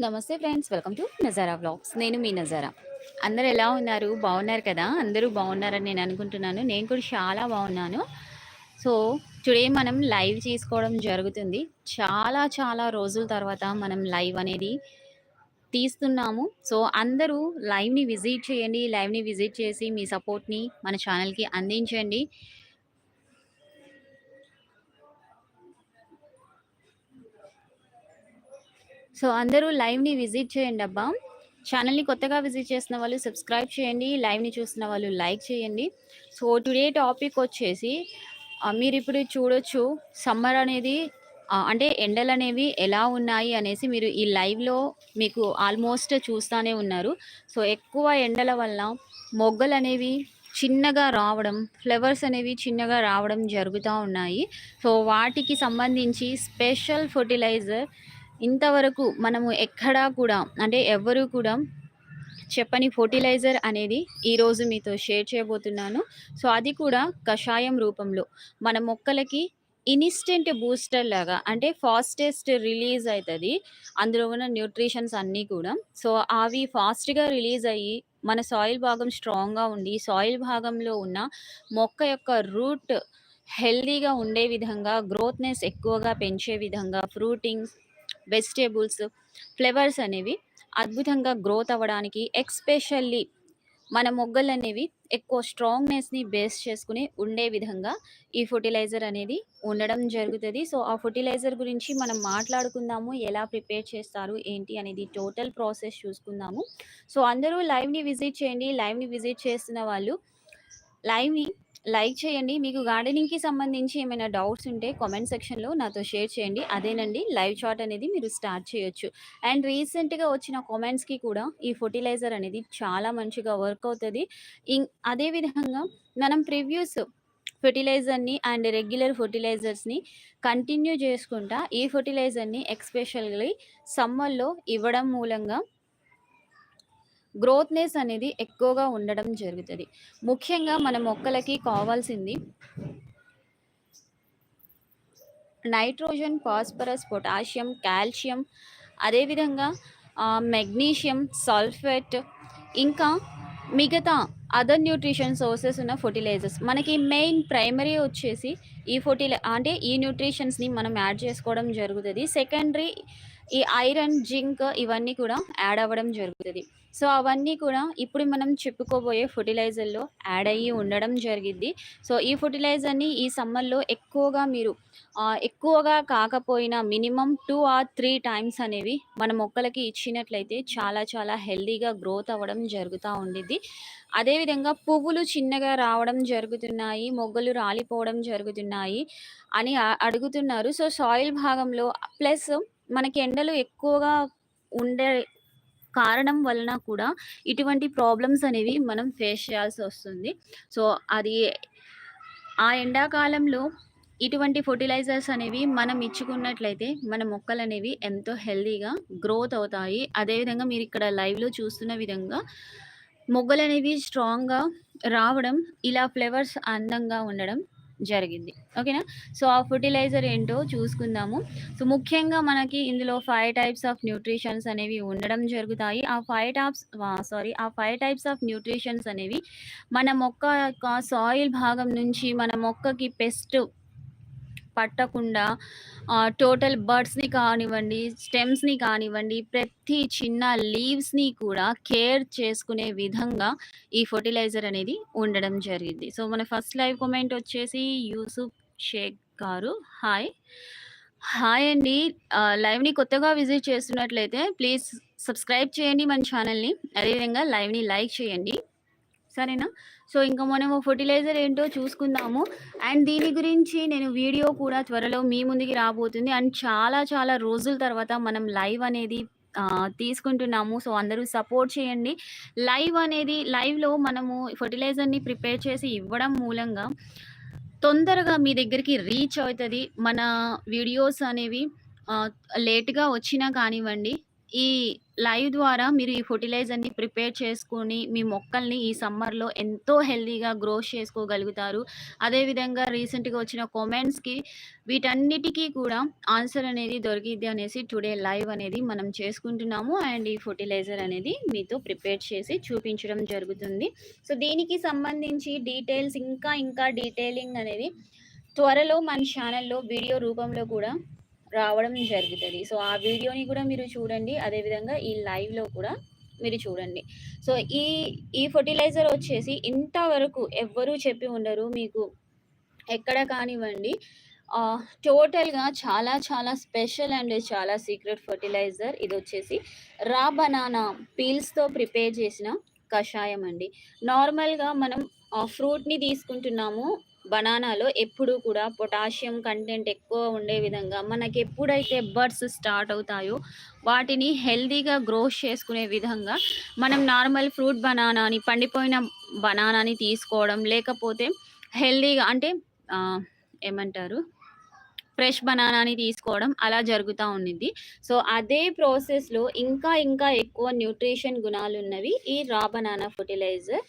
నమస్తే friends welcome to Nazara vlogs. నేను మీ నజారా. అందరు ఎలా ఉన్నారు? బాగున్నారు కదా? అందరూ బాగున్నారని నేను అనుకుంటున్నాను. నేను కూడా చాలా బాగున్నాను. సో టుడే మనం లైవ్ చేసుకోవడం జరుగుతుంది. చాలా చాలా రోజుల తర్వాత మనం లైవ్ అనేది తీస్తున్నాము. సో అందరూ లైవ్ని విజిట్ చేయండి. లైవ్ని విజిట్ చేసి మీ సపోర్ట్ని మన ఛానల్కి అందించండి. సో అందరూ లైవ్ని విజిట్ చేయండి అబ్బా. ఛానల్ని కొత్తగా విజిట్ చేసిన వాళ్ళు సబ్స్క్రైబ్ చేయండి లైవ్ని చూసిన వాళ్ళు లైక్ చేయండి. సో టుడే టాపిక్ వచ్చేసి మీరు ఇప్పుడు చూడొచ్చు సమ్మర్ అనేది అంటే ఎండలు అనేవి ఎలా ఉన్నాయి అనేసి మీరు ఈ లైవ్లో మీకు ఆల్మోస్ట్ చూస్తూనే ఉన్నారు. సో ఎక్కువ ఎండల వల్ల మొగ్గలు అనేవి చిన్నగా రావడం ఫ్లవర్స్ అనేవి చిన్నగా రావడం జరుగుతూ ఉన్నాయి. సో వాటికి సంబంధించి స్పెషల్ ఫర్టిలైజర్ ఇంతవరకు మనము ఎక్కడా కూడా అంటే ఎవ్వరూ కూడా చెప్పని ఫర్టిలైజర్ అనేది ఈరోజు మీతో షేర్ చేయబోతున్నాను. సో అది కూడా కషాయం రూపంలో. మన మొక్కలకి ఇన్స్టెంట్ బూస్టర్ లాగా అంటే ఫాస్టెస్ట్ రిలీజ్ అవుతుంది అందులో ఉన్న న్యూట్రిషన్స్ అన్నీ కూడా. సో అవి ఫాస్ట్గా రిలీజ్ అయ్యి మన సాయిల్ భాగం స్ట్రాంగ్గా ఉండి సాయిల్ భాగంలో ఉన్న మొక్క యొక్క రూట్ హెల్దీగా ఉండే విధంగా గ్రోత్నెస్ ఎక్కువగా పెంచే విధంగా ఫ్రూటింగ్ వెజిటేబుల్స్ ఫ్లేవర్స్ అనేవి అద్భుతంగా గ్రోత్ అవ్వడానికి ఎక్స్పెషల్లీ మన మొగ్గలు అనేవి ఎక్కువ స్ట్రాంగ్నెస్ని బేస్ చేసుకుని ఉండే విధంగా ఈ ఫర్టిలైజర్ అనేది ఉండడం జరుగుతుంది. సో ఆ ఫర్టిలైజర్ గురించి మనం మాట్లాడుకుందాము ఎలా ప్రిపేర్ చేస్తారు ఏంటి అనేది టోటల్ ప్రాసెస్ చూసుకుందాము. సో అందరూ లైవ్ని విజిట్ చేయండి. లైవ్ని విజిట్ చేస్తున్న వాళ్ళు లైవ్ని లైక్ చేయండి. మీకు గార్డెనింగ్కి సంబంధించి ఏమైనా డౌట్స్ ఉంటే కామెంట్ సెక్షన్లో నాతో షేర్ చేయండి. అదేనండి లైవ్ చాట్ అనేది మీరు స్టార్ట్ చేయొచ్చు. అండ్ రీసెంట్గా వచ్చిన కామెంట్స్కి కూడా ఈ ఫర్టిలైజర్ అనేది చాలా మంచిగా వర్క్ అవుతుంది. అదేవిధంగా మనం ప్రివ్యూస్ ఫెర్టిలైజర్ని అండ్ రెగ్యులర్ ఫర్టిలైజర్స్ని కంటిన్యూ చేసుకుంటా ఈ ఫర్టిలైజర్ని ఎక్స్పెషల్లీ సమ్మర్లో ఇవ్వడం మూలంగా గ్రోత్నెస్ అనేది ఎక్కువగా ఉండడం జరుగుతుంది. ముఖ్యంగా మన మొక్కలకి కావాల్సింది నైట్రోజన్ ఫాస్ఫరస్ పొటాషియం కాల్షియం అదేవిధంగా మెగ్నీషియం సల్ఫేట్ ఇంకా మిగతా అదర్ న్యూట్రిషన్ సోర్సెస్ ఉన్న ఫర్టిలైజర్స్. మనకి మెయిన్ ప్రైమరీ వచ్చేసి ఈ ఫర్టిలై అంటే ఈ న్యూట్రిషన్స్ని మనం యాడ్ చేసుకోవడం జరుగుతుంది. సెకండరీ ఈ ఐరన్ జింక్ ఇవన్నీ కూడా యాడ్ అవ్వడం జరుగుతుంది. సో అవన్నీ కూడా ఇప్పుడు మనం చెప్పుకోబోయే ఫర్టిలైజర్లో యాడ్ అయ్యి ఉండడం జరిగింది. సో ఈ ఫర్టిలైజర్ని ఈ సమ్మర్లో ఎక్కువగా మీరు ఎక్కువగా కాకపోయినా minimum two or three times అనేవి మన మొక్కలకి ఇచ్చినట్లయితే చాలా చాలా హెల్దీగా గ్రోత్ అవ్వడం జరుగుతూ ఉండిద్ది. అదేవిధంగా పువ్వులు చిన్నగా రావడం జరుగుతున్నాయి మొగ్గలు రాలిపోవడం జరుగుతున్నాయి అని అడుగుతున్నారు. సో సాయిల్ భాగంలో ప్లస్ మనకి ఎండలు ఎక్కువగా ఉండే కారణం వలన కూడా ఇటువంటి ప్రాబ్లమ్స్ అనేవి మనం ఫేస్ చేయాల్సి వస్తుంది. సో అది ఆ ఎండాకాలంలో ఇటువంటి ఫర్టిలైజర్స్ అనేవి మనం ఇచ్చుకున్నట్లయితే మన మొక్కలు అనేవి ఎంతో హెల్దీగా గ్రోత్ అవుతాయి. అదేవిధంగా మీరు ఇక్కడ లైవ్లో చూస్తున్న విధంగా మొగ్గలు అనేవి స్ట్రాంగ్గా రావడం ఇలా ఫ్లేవర్స్ అందంగా ఉండడం జరిగింది. ఓకేనా? సో ఆ ఫర్టిలైజర్ ఏంటో చూసుకుందాము. సో ముఖ్యంగా మనకి ఇందులో ఫైవ్ టైప్స్ ఆఫ్ న్యూట్రిషన్స్ అనేవి ఉండడం జరుగుతాయి. ఆ ఫైవ్ టైప్స్ సారీ ఆ ఫైవ్ టైప్స్ ఆఫ్ న్యూట్రిషన్స్ అనేవి మన మొక్క యొక్క సాయిల్ భాగం నుంచి మన మొక్కకి పెస్ట్ పట్టకుండా టోటల్ బర్డ్స్ని కానివ్వండి స్టెమ్స్ని కానివ్వండి ప్రతి చిన్న లీవ్స్ని కూడా కేర్ చేసుకునే విధంగా ఈ ఫర్టిలైజర్ అనేది ఉండడం జరిగింది. సో మన ఫస్ట్ లైవ్ కామెంట్ వచ్చేసి యూసుఫ్ షేక్ గారు. హాయ్ హాయ్ అండి. లైవ్ని కొత్తగా విజిట్ చేస్తున్నట్లయితే ప్లీజ్ సబ్స్క్రైబ్ చేయండి మన ఛానల్ని అదేవిధంగా లైవ్ని లైక్ చేయండి. సరేనా? సో ఇంకా మనము ఫర్టిలైజర్ ఏంటో చూసుకుందాము. అండ్ దీని గురించి నేను వీడియో కూడా త్వరలో మీ ముందుకి రాబోతుంది. అండ్ చాలా చాలా రోజుల తర్వాత మనం లైవ్ అనేది తీసుకుంటున్నాము. సో అందరూ సపోర్ట్ చేయండి. లైవ్ అనేది లైవ్లో మనము ఫర్టిలైజర్ని ప్రిపేర్ చేసి ఇవ్వడం మూలంగా తొందరగా మీ దగ్గరికి రీచ్ అవుతుంది. మన వీడియోస్ అనేవి లేట్గా వచ్చినా కానివ్వండి ఈ లైవ్ ద్వారా మీరు ఈ ఫెర్టిలైజర్‌ని ప్రిపేర్ చేసుకొని, మీ మొక్కల్ని ఈ సమ్మర్‌లో ఎంతో హెల్తీగా గ్రో చేసుకోగలుగుతారు. అదేవిధంగా రీసెంట్‌గా వచ్చిన కామెంట్స్‌కి వీటన్నిటికీ కూడా ఆన్సర్ అనేది దొరికిద్ది అనేసి టుడే లైవ్ అనేది మనం చేసుకుంటున్నాము. అండ్ ఈ ఫెర్టిలైజర్ అనేది మీతో ప్రిపేర్ చేసి చూపించడం జరుగుతుంది. సో, దీనికి సంబంధించి డీటెయిల్స్ ఇంకా ఇంకా డీటెయిలింగ్ అనేది త్వరలో మన ఛానల్లో వీడియో రూపంలో కూడా రావడం జరుగుతుంది సో, ఆ వీడియోని కూడా మీరు చూడండి. అదేవిధంగా ఈ లైవ్‌లో కూడా మీరు చూడండి. సో, ఈ ఈ ఫర్టిలైజర్ వచ్చేసి ఇంతవరకు ఎవ్వరు చెప్పి ఉండరు. మీకు ఎక్కడ కానివ్వండి టోటల్‌గా చాలా చాలా స్పెషల్ అండ్ చాలా సీక్రెట్ ఫర్టిలైజర్ ఇది వచ్చేసి రా బనానా పీల్స్‌తో ప్రిపేర్ చేసిన కషాయం అండి. నార్మల్‌గా మనం ఫ్రూట్‌ని తీసుకుంటున్నాము. బనానాలో ఎప్పుడూ కూడా పొటాషియం కంటెంట్ ఎక్కువ ఉండే విధంగా మనకి ఎప్పుడైతే బర్డ్స్ స్టార్ట్ అవుతాయో, వాటిని హెల్దీగా గ్రోస్ చేసుకునే విధంగా మనం నార్మల్ ఫ్రూట్ బనానాని పండిపోయిన బనానాని తీసుకోవడం, లేకపోతే హెల్దీగా అంటే ఏమంటారు? ఫ్రెష్ బనానాని తీసుకోవడం అలా జరుగుతూ ఉండింది సో, అదే ప్రాసెస్‌లో ఇంకా ఇంకా ఎక్కువ న్యూట్రిషన్ గుణాలు ఉన్నవి ఈ రా బనానా ఫర్టిలైజర్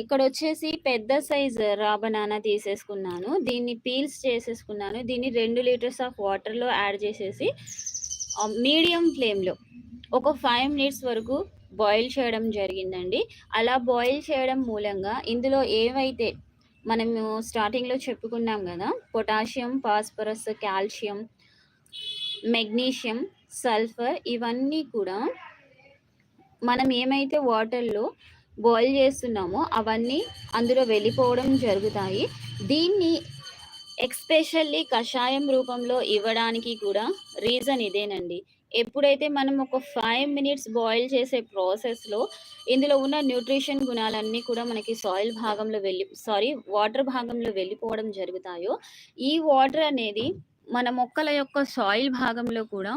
ఇక్కడ వచ్చేసి పెద్ద సైజ్ రా బనానా తీసేసుకున్నాను. దీన్ని పీల్స్ చేసేసుకున్నాను. దీన్ని రెండు లీటర్స్ ఆఫ్ వాటర్‌లో యాడ్ చేసేసి మీడియం ఫ్లేమ్‌లో ఒక ఫైవ్ మినిట్స్ వరకు బాయిల్ చేయడం జరిగిందండి. అలా బాయిల్ చేయడం మూలంగా ఇందులో ఏవైతే మనము స్టార్టింగ్‌లో చెప్పుకున్నాం కదా potassium, phosphorus, calcium, magnesium, sulphur ఇవన్నీ కూడా మనం ఏమైతే వాటర్‌లో బాయిల్ చేస్తున్నామో అవన్నీ అందులో వెళ్ళిపోవడం జరుగుతాయి. దీన్ని ఎక్స్‌పెషల్లీ కషాయం రూపంలో ఇవ్వడానికి కూడా రీజన్ ఇదేనండి. ఎప్పుడైతే మనం ఒక ఫైవ్ మినిట్స్ బాయిల్ చేసే ప్రాసెస్‌లో ఇందులో ఉన్న న్యూట్రిషన్ గుణాలన్నీ కూడా మనకి సాయిల్ భాగంలో వెళ్ళి సారీ వాటర్ భాగంలో వెళ్ళిపోవడం జరుగుతాయో, ఈ వాటర్ అనేది మన మొక్కల యొక్క సాయిల్ భాగంలో కూడా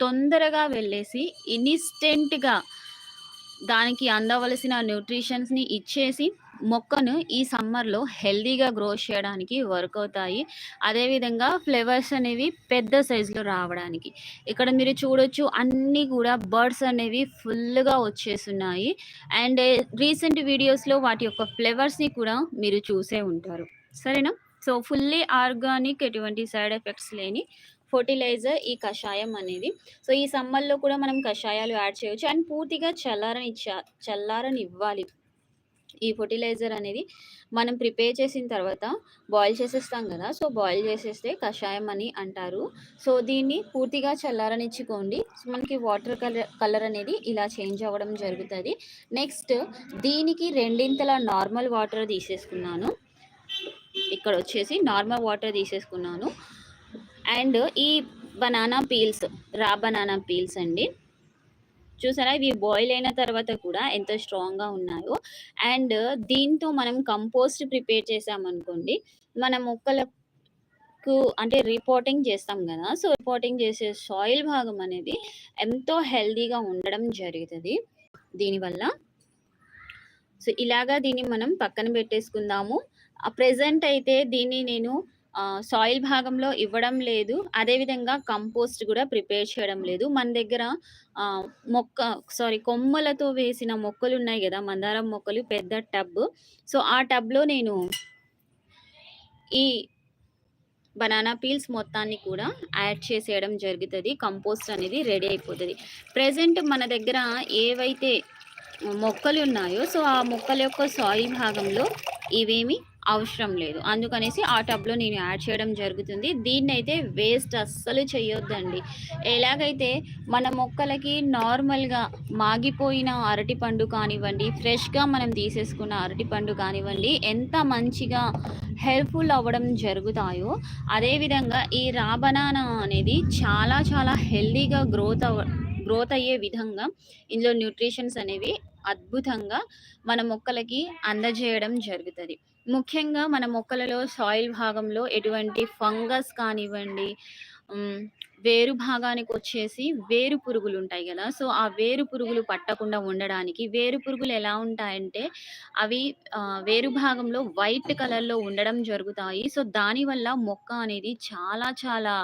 తొందరగా వెళ్ళేసి ఇన్‌స్టెంట్‌గా దానికి అందవలసిన న్యూట్రిషన్స్‌ని ఇచ్చేసి మొక్కను ఈ సమ్మర్‌లో హెల్దీగా గ్రో చేయడానికి వర్క్ అవుతాయి. అదేవిధంగా ఫ్లేవర్స్ అనేవి పెద్ద సైజులో రావడానికి. ఇక్కడ మీరు చూడొచ్చు అన్నీ కూడా బర్డ్స్ అనేవి ఫుల్‌గా వచ్చేస్తున్నాయి అండ్ రీసెంట్ వీడియోస్‌లో వాటి యొక్క ఫ్లేవర్స్ని కూడా మీరు చూసే ఉంటారు. సరేనా? సో, ఫుల్లీ ఆర్గానిక్ ఎటువంటి సైడ్ ఎఫెక్ట్స్ లేని ఫర్టిలైజర్ ఈ కషాయం అనేది. సో, ఈ సమ్మర్‌లో కూడా మనం కషాయాలు యాడ్ చేయొచ్చు. అండ్ పూర్తిగా చల్లారని చల్లారని ఇవ్వాలి ఈ ఫెర్టిలైజర్ అనేది మనం ప్రిపేర్ చేసిన తర్వాత బాయిల్ చేసేస్తాం కదా సో, బాయిల్ చేసేస్తే కషాయం అని అంటారు. సో, దీన్ని పూర్తిగా చల్లారనిచ్చుకోండి. సో, మనకి వాటర్ కలర్ కలర్ అనేది ఇలా చేంజ్ అవ్వడం జరుగుతుంది నెక్స్ట్ దీనికి రెండింతల నార్మల్ వాటర్ తీసేసుకున్నాను. ఇక్కడ వచ్చేసి నార్మల్ వాటర్ తీసేసుకున్నాను. అండ్ ఈ banana peels raw banana peels అండి. చూసారా? ఇవి బాయిల్ అయిన తర్వాత కూడా ఎంత స్ట్రాంగ్‌గా ఉన్నాయో. అండ్ దీంతో మనం కంపోస్ట్ ప్రిపేర్ చేసామనుకోండి మన మొక్కలకు అంటే రిపోర్టింగ్ చేస్తాం కదా సో, రిపోర్టింగ్ చేసే సాయిల్ భాగం అనేది ఎంతో హెల్దీగా ఉండడం జరుగుతుంది దీనివల్ల. సో, ఇలాగా దీన్ని మనం పక్కన పెట్టేసుకుందాము. ప్రజెంట్ ప్రెజెంట్ అయితే దీన్ని నేను సాయిల్ భాగంలో ఇవ్వడం లేదు. అదేవిధంగా కంపోస్ట్ కూడా ప్రిపేర్ చేయడం లేదు. మన దగ్గర మొక్క సారీ కొమ్మలతో వేసిన మొక్కలు ఉన్నాయి కదా మందారం మొక్కలు పెద్ద టబ్. సో, ఆ టబ్‌లో నేను ఈ బనానా పీల్స్ మొత్తాన్ని కూడా యాడ్ చేసేయడం జరుగుతుంది కంపోస్ట్ అనేది రెడీ అయిపోతుంది ప్రెజెంట్ మన దగ్గర ఏవైతే మొక్కలు ఉన్నాయో సో, ఆ మొక్కల యొక్క సాయిల్ భాగంలో ఇవేమి అవసరం లేదు. అందుకనేసి ఆ టబ్‌లో నేను యాడ్ చేయడం జరుగుతుంది. దీన్నైతే వేస్ట్ అస్సలు చేయొద్దండి. ఎలాగైతే మన మొక్కలకి నార్మల్‌గా మాగిపోయిన అరటిపండు కానివ్వండి, ఫ్రెష్‌గా మనం తీసేసుకున్న అరటిపండు కానివ్వండి, ఎంత మంచిగా హెల్ప్‌ఫుల్ అవ్వడం జరుగుతాయో, అదేవిధంగా ఈ రా బనానా అనేది చాలా చాలా హెల్దీగా గ్రోత్ అవ్వ గ్రోత్ అయ్యే విధంగా ఇందులో న్యూట్రిషన్స్ అనేవి అద్భుతంగా మన మొక్కలకి అందజేయడం జరుగుతుంది ముఖ్యంగా మన మొక్కలలో సాయిల్ భాగంలో ఎటువంటి ఫంగస్ కానివ్వండి, వేరు భాగానికి వచ్చేసి వేరు పురుగులు ఉంటాయి కదా సో, ఆ వేరు పురుగులు పట్టకుండా ఉండడానికి వేరు పురుగులు ఎలా ఉంటాయంటే అవి వేరు భాగంలో వైట్ కలర్‌లో ఉండడం జరుగుతాయి. సో, దానివల్ల మొక్క అనేది చాలా చాలా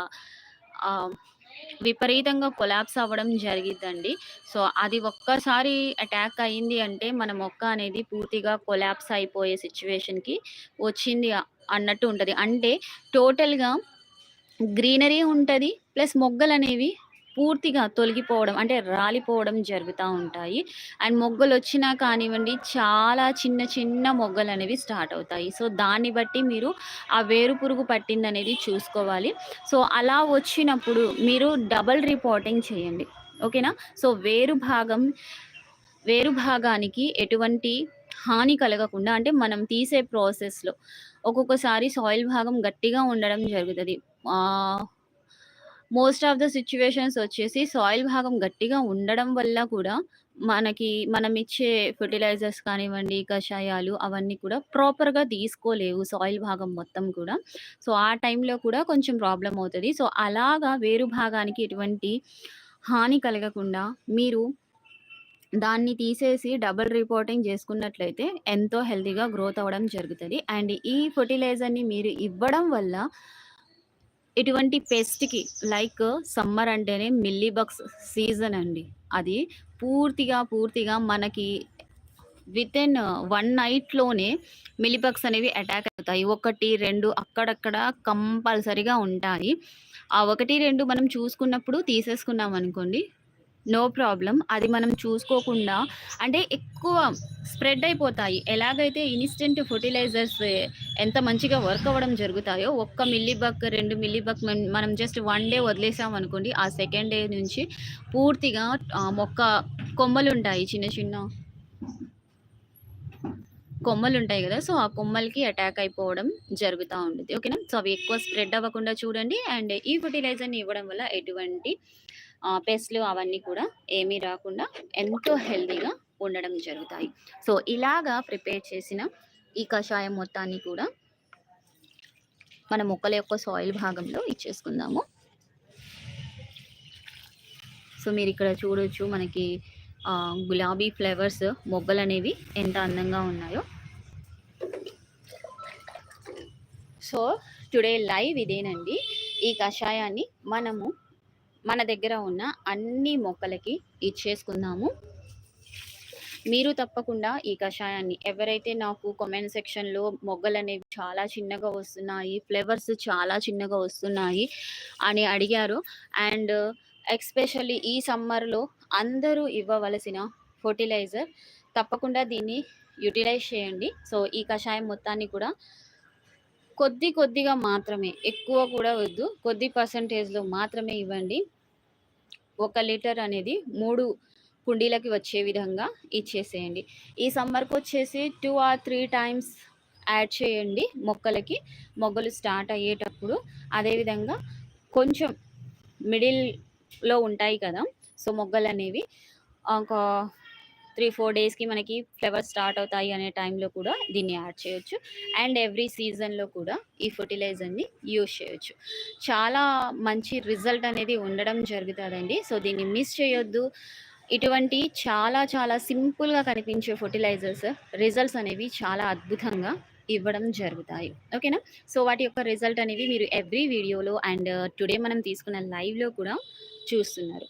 విపరీతంగా కొలాప్స్ అవ్వడం జరిగిద్దండి. సో, అది ఒక్కసారి అటాక్ అయింది అంటే మన మొక్క అనేది పూర్తిగా కొలాప్స్ అయిపోయే సిచ్యువేషన్కి వచ్చింది అన్నట్టు ఉంటుంది అంటే టోటల్‌గా గ్రీనరీ ఉంటుంది ప్లస్ మొగ్గలు అనేవి పూర్తిగా తొలగిపోవడం అంటే రాలిపోవడం జరుగుతూ ఉంటాయి. అండ్ మొగ్గలు వచ్చినా కానివ్వండి చాలా చిన్న చిన్న మొగ్గలు అనేవి స్టార్ట్ అవుతాయి. సో, దాన్ని బట్టి మీరు ఆ వేరు పురుగు పట్టిందనేది చూసుకోవాలి. సో, అలా వచ్చినప్పుడు మీరు డబల్ రిపోర్టింగ్ చేయండి. ఓకేనా? సో, వేరు భాగం వేరు భాగానికి ఎటువంటి హాని కలగకుండా అంటే మనం తీసే ప్రాసెస్‌లో ఒక్కొక్కసారి సాయిల్ భాగం గట్టిగా ఉండడం జరుగుతుంది మోస్ట్ ఆఫ్ ద సిచ్యువేషన్స్ వచ్చేసి సాయిల్ భాగం గట్టిగా ఉండడం వల్ల కూడా మనకి మనం ఇచ్చే ఫెర్టిలైజర్స్ కానివ్వండి, కషాయాలు అవన్నీ కూడా ప్రాపర్‌గా తీసుకోలేవు సాయిల్ భాగం మొత్తం కూడా. సో, ఆ టైంలో కూడా కొంచెం ప్రాబ్లం అవుతుంది సో, అలాగా వేరు భాగానికి ఎటువంటి హాని కలగకుండా మీరు దాన్ని తీసేసి డబుల్ రిపోర్టింగ్ చేసుకున్నట్లయితే ఎంతో హెల్తీగా గ్రోత్ అవ్వడం జరుగుతుంది అండ్ ఈ ఫెర్టిలైజర్‌ని మీరు ఇవ్వడం వల్ల ఇటువంటి పెస్ట్‌కి లైక్ సమ్మర్ అంటేనే మిల్లీ బగ్స్ సీజన్ అండి. అది పూర్తిగా, పూర్తిగా మనకి వితిన్ వన్ నైట్‌లోనే మిల్లీబగ్స్ అనేవి అటాక్ అవుతాయి. 1, 2 అక్కడక్కడ కంపల్సరిగా ఉంటాయి. ఆ 1, 2 మనం చూసుకున్నప్పుడు తీసేసుకున్నాం అనుకోండి నో ప్రాబ్లం అది మనం చూసుకోకుండా అంటే ఎక్కువ స్ప్రెడ్ అయిపోతాయి. ఎలాగైతే ఇన్స్టెంట్ ఫర్టిలైజర్స్ ఎంత మంచిగా వర్క్ అవ్వడం జరుగుతాయో, ఒక్క మిల్లీబక్ రెండు మిల్లీబక్ మనం జస్ట్ వన్ డే వదిలేసామనుకోండి, ఆ సెకండ్ డే నుంచి పూర్తిగా మొక్క కొమ్మలు ఉంటాయి చిన్న చిన్న కొమ్మలు ఉంటాయి కదా సో, ఆ కొమ్మలకి అటాక్ అయిపోవడం జరుగుతూ ఉంటుంది ఓకేనా? సో, అవి ఎక్కువ స్ప్రెడ్ అవ్వకుండా చూడండి. అండ్ ఈ ఫర్టిలైజర్ని ఇవ్వడం వల్ల ఎటువంటి పెస్ట్‌లు అవన్నీ కూడా ఏమీ రాకుండా ఎంతో హెల్తీగా ఉండడం జరుగుతాయి. సో, ఇలాగా ప్రిపేర్ చేసిన ఈ కషాయం మొత్తాన్ని కూడా మన మొక్కల యొక్క సాయిల్ భాగంలో ఇచ్చేసుకుందాము. సో, మీరు ఇక్కడ చూడొచ్చు మనకి గులాబీ ఫ్లేవర్స్ మొగ్గలు అనేవి ఎంత అందంగా ఉన్నాయో. సో, టుడే లైవ్ ఇదేనండి. ఈ కషాయాన్ని మనము మన దగ్గర ఉన్న అన్ని మొక్కలకి ఇచ్చేసుకుందాము. మీరు తప్పకుండా ఈ కషాయాన్ని ఎవరైతే నాకు కామెంట్ సెక్షన్‌లో మొగ్గలు అనేవి చాలా చిన్నగా వస్తున్నాయి, ఫ్లేవర్స్ చాలా చిన్నగా వస్తున్నాయి అని అడిగారు అండ్ ఎక్స్పెషల్లీ ఈ సమ్మర్‌లో అందరూ ఇవ్వవలసిన ఫర్టిలైజర్ తప్పకుండా దీన్ని యుటిలైజ్ చేయండి. సో, ఈ కషాయం మొత్తాన్ని కూడా కొద్ది కొద్దిగా మాత్రమే ఎక్కువ కూడా వద్దు. కొద్ది పర్సెంటేజ్‌లో మాత్రమే ఇవ్వండి. ఒక లీటర్ అనేది మూడు కుండీలకి వచ్చే విధంగా ఇచ్చేసేయండి. ఈ సమ్మర్‌కొచ్చేసి 2 ఆర్ త్రీ టైమ్స్ యాడ్ చేయండి మొక్కలకి. మొగ్గలు స్టార్ట్ అయ్యేటప్పుడు. అదేవిధంగా కొంచెం మిడిల్‌లో ఉంటాయి కదా! సో, మొగ్గలు అనేవి ఒక 3, 4 డేస్‌కి మనకి ఫ్లవర్స్ స్టార్ట్ అవుతాయి అనే టైంలో కూడా దీన్ని యాడ్ చేయొచ్చు. అండ్ ఎవ్రీ సీజన్‌లో కూడా ఈ ఫెర్టిలైజర్‌ని యూజ్ చేయొచ్చు. చాలా మంచి రిజల్ట్ అనేది ఉండడం జరుగుతుందండి సో, దీన్ని మిస్ చేయొద్దు. ఇటువంటి చాలా చాలా సింపుల్‌గా కనిపించే ఫర్టిలైజర్స్ రిజల్ట్స్ అనేవి చాలా అద్భుతంగా ఇవ్వడం జరుగుతాయి. ఓకేనా? సో, వాటి యొక్క రిజల్ట్ అనేవి మీరు ఎవ్రీ వీడియోలో అండ్ టుడే మనం తీసుకున్న లైవ్‌లో కూడా చూస్తున్నారు.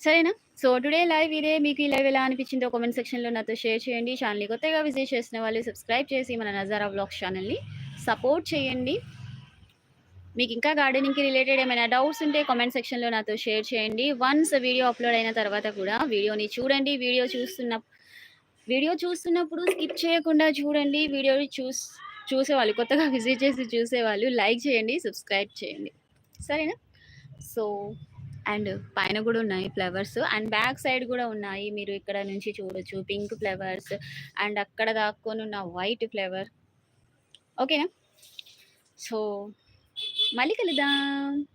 సరేనా? సో, టుడే లైవ్ ఇదే. మీకు ఈ లైవ్ ఎలా అనిపించిందో కామెంట్ సెక్షన్‌లో నాతో షేర్ చేయండి. ఛానల్ని కొత్తగా విజిట్ చేసిన వాళ్ళు సబ్స్క్రైబ్ చేసి మన నజారా బ్లాగ్స్ ఛానల్ని సపోర్ట్ చేయండి. మీకు ఇంకా గార్డెనింగ్‌కి రిలేటెడ్ ఏమైనా డౌట్స్ ఉంటే కామెంట్ సెక్షన్‌లో నాతో షేర్ చేయండి. వన్స్ వీడియో అప్‌లోడ్ అయిన తర్వాత కూడా వీడియోని చూడండి. వీడియో చూస్తున్న వీడియో చూస్తున్నప్పుడు స్కిప్ చేయకుండా చూడండి. వీడియోని చూస్ చూసేవాళ్ళు కొత్తగా విజిట్ చేసి చూసేవాళ్ళు లైక్ చేయండి, సబ్స్క్రైబ్ చేయండి. సరేనా? సో, అండ్ పైన కూడా ఉన్నాయి ఫ్లవర్స్ అండ్ బ్యాక్ సైడ్ కూడా ఉన్నాయి. మీరు ఇక్కడ నుంచి చూడొచ్చు. పింక్ ఫ్లవర్స్ అండ్ అక్కడ దాక్కొనున్న వైట్ ఫ్లవర్. ఓకేనా? సో, మళ్ళీ కలుద్దాం.